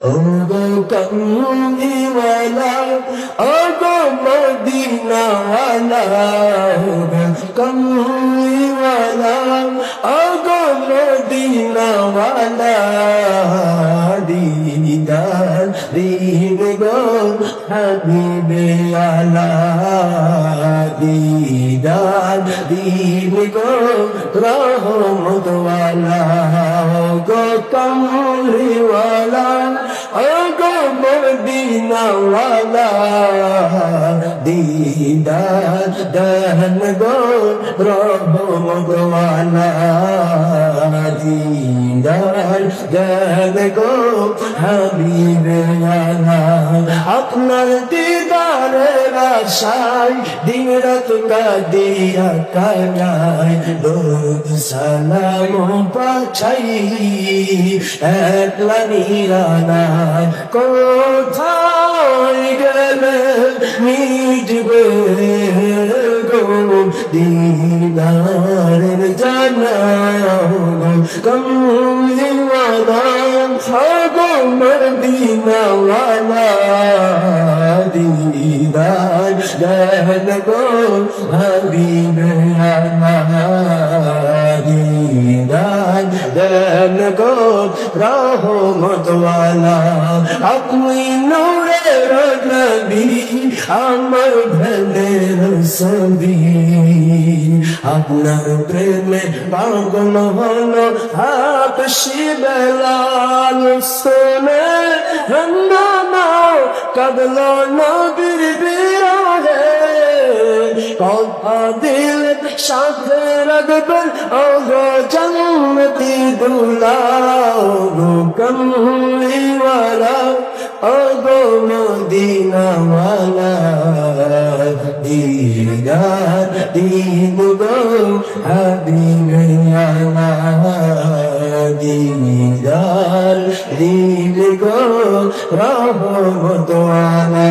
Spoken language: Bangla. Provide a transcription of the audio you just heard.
ও গো কমলিওয়ালা ও গো মদিনাওয়ালা ও গো কমলিওয়ালা ও গো মদিনাওয়ালা দিদার দিন গো হাবিবে আলা দিদার দিন গো রহমত মদিনা ওয়ালা দিদার দহন গো রহমত ওয়ালা দিদার দহন গো হাবিবে আপনার দিদারের আশায়, দিন রাত কাদিয়া কানায় দরুদ সালাম পাঠাই, একলা নিরানায় কোথায় গেলে মিটবে গো? দিদারের জানা কমলিওয়ালা গো মদিনাওয়ালা দিদার গহন গো হাবিবে দিদার গহন গো রহমতওয়ালা আপনি নূরের নবী আমার ভেলের ছবি আপনার প্রেমে পাগল হলো হাপসি বেলাল শোনে হন্দানা কদল নবীর কথা দিল সাথে রাখবেন ও গো জন্মতি দুলা ও গো কমলিওয়ালা ও গো মদিনাওয়ালা দিদার দিন গো হাবিবে দিদার দিন গো রহমত আলা